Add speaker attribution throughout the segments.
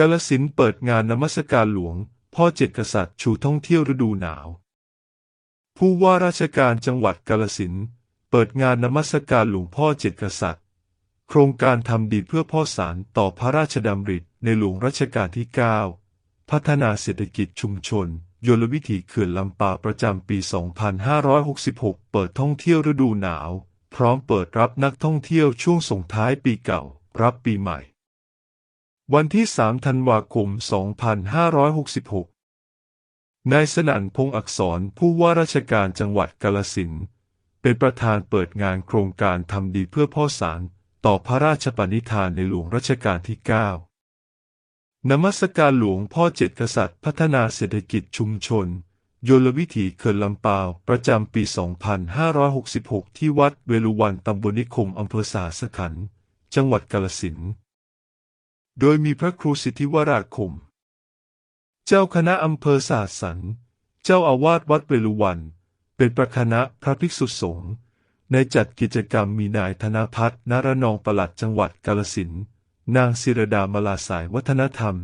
Speaker 1: กาลสินเปิดงานนมัสการหลวง พ่อเจ็ดกษัตริย์ชูท่องเที่ยวฤดูหนาว ผู้ว่าราชการจังหวัดกาลสินเปิดงานนมัสการหลวงพ่อเจ็ดกษัตริย์ โครงการทำดีเพื่อพ่อสารต่อพระราชดำริในหลวงรัชกาลที่ 9 พัฒนาเศรษฐกิจชุมชน ยลวิถีเขื่อนลำปาประจำปี 2566 เปิดท่องเที่ยวฤดูหนาว พร้อมเปิดรับนักท่องเที่ยวช่วงส่งท้ายปีเก่า รับปีใหม่ วันที่ 3 ธันวาคม 2566 นายสนั่นพงศ์อักษรผู้ว่าราชการจังหวัดกาลสินเป็นประธานเปิดงานโครงการทำดีเพื่อพ่อสารต่อพระราชปณิธานในหลวงรัชกาลที่ 9 นมัสการหลวงพ่อเจ็ดกษัตริย์พัฒนาเศรษฐกิจชุมชน โยลวิถีเขื่อนลำปาวประจำปี 2566 ที่วัดเวลุวันตำบลนิคมอำเภอสาสขัน จังหวัดกาลสินธุ์ โดยมีพระครูสิทธิวราคม เจ้าคณะอำเภอสาสัน เจ้าอาวาสวัดเวลุวันเป็นประคณะพระภิกษุสงฆ์ในจัดกิจกรรมมีนายธนพัฒนารนองปลัดจังหวัดกาลสินนางศิรดามาลาสายวัฒนธรรม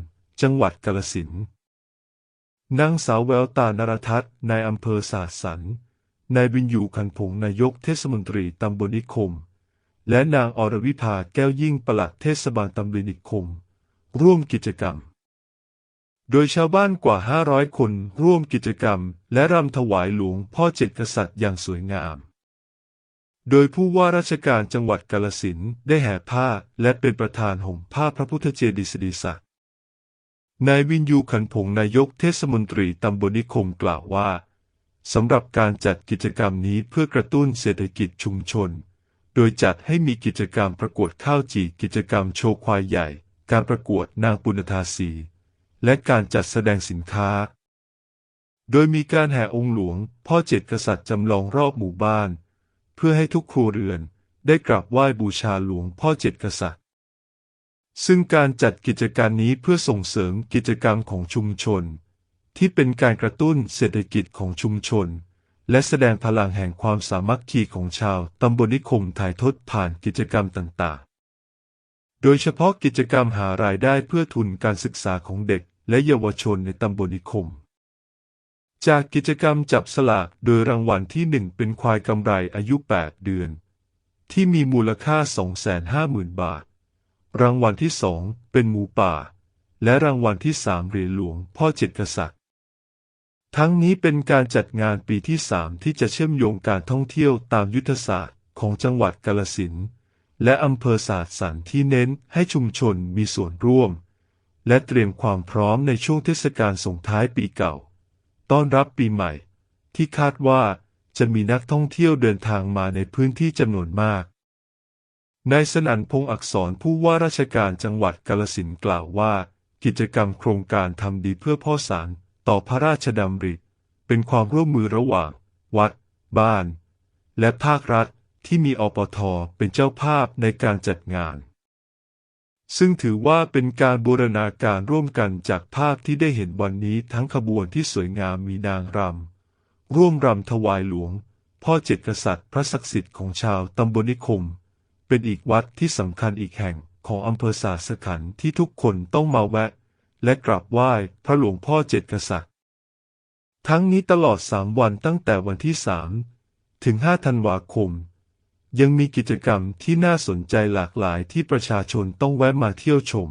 Speaker 1: จังหวัดกาลสินนางสาวแววตานรทัศน์นายอำเภอสาสันนายบินยู่คันผงนายกเทศมนตรีตำบลนิคม และนางอรวิภาแก้วยิ่งปลัดเทศบาลตำบลนิคม ร่วมกิจกรรม โดยชาวบ้านกว่า 500 คนร่วมกิจกรรม และรำถวายหลวงพ่อเจ็ดกษัตริย์อย่างสวยงาม โดยผู้ว่าราชการจังหวัดกาลสินได้แห่ผ้าและเป็นประธานห่มผ้าพระพุทธเจดีย์สดีศักดิ์นายวินยูขันผงนายกเทศมนตรีตำบลนิคมกล่าวว่าสำหรับการจัดกิจกรรมนี้เพื่อกระตุ้นเศรษฐกิจชุมชน โดยจัดให้มีกิจกรรมประกวดข้าวจีกิจกรรมโชว์ควายใหญ่ การประกวดนางปุณธาสี และการจัดแสดงสินค้า โดยมีการแห่องค์หลวง พ่อเจ็ดกษัตริย์จำลองรอบหมู่บ้าน เพื่อให้ทุกครัวเรือนได้กราบไหว้บูชาหลวงพ่อเจ็ดกษัตริย์ ซึ่งการจัดกิจการนี้เพื่อส่งเสริมกิจกรรมของชุมชน ที่เป็นการกระตุ้นเศรษฐกิจของชุมชน และแสดงพลังแห่งความสามัคคีของชาวตำบลนิคมถ่ายทอดผ่านกิจกรรมต่างๆ โดยเฉพาะกิจกรรมหารายได้เพื่อทุนการศึกษาของเด็กและเยาวชนในตำบลนิคม จากกิจกรรมจับสลากโดยรางวัลที่หนึ่งเป็นควายกำไรอายุ 8 เดือน ที่มีมูลค่า 250,000 บาท รางวัลที่สองเป็นหมูป่า และรางวัลที่สามเหรียญหลวงพ่อเจ็ดกษัตริย์ทั้งนี้เป็นการจัดงานปีที่สามที่จะเชื่อมโยงการท่องเที่ยวตามยุทธศาสตร์ของจังหวัดกาลสินธุ์ และอำเภอสาดสันที่เน้นให้ชุมชนมีส่วนร่วม และเตรียมความพร้อมในช่วงเทศกาลส่งท้ายปีเก่า ต้อนรับปีใหม่ ที่คาดว่าจะมีนักท่องเที่ยวเดินทางมาในพื้นที่จำนวนมากนายสนั่นพงศ์อักษรผู้ว่าราชการจังหวัดกาลสินกล่าวว่า กิจกรรมโครงการทำดีเพื่อพ่อสารต่อพระราชดำริ เป็นความร่วมมือระหว่าง วัด บ้าน และภาครัฐ ที่มีอปทเป็นเจ้าภาพในการจัดงาน ซึ่งถือว่าเป็นการบูรณาการร่วมกันจากภาพที่ได้เห็นวันนี้ทั้งขบวนที่สวยงามมีนางรำร่วมรำถวายหลวง พ่อเจ็ดกษัตริย์พระศักดิ์สิทธิ์ของชาวตำบลนิคม เป็นอีกวัดที่สำคัญอีกแห่งของอำเภอสาสขันที่ทุกคนต้องมาแวะ และกราบไหว้พระหลวงพ่อเจ็ดกษัตริย์ ทั้งนี้ตลอดสามวันตั้งแต่วันที่สามถึงห้าธันวาคม ยังมีกิจกรรมที่น่าสนใจหลากหลายที่ประชาชนต้องแวะมาเที่ยวชม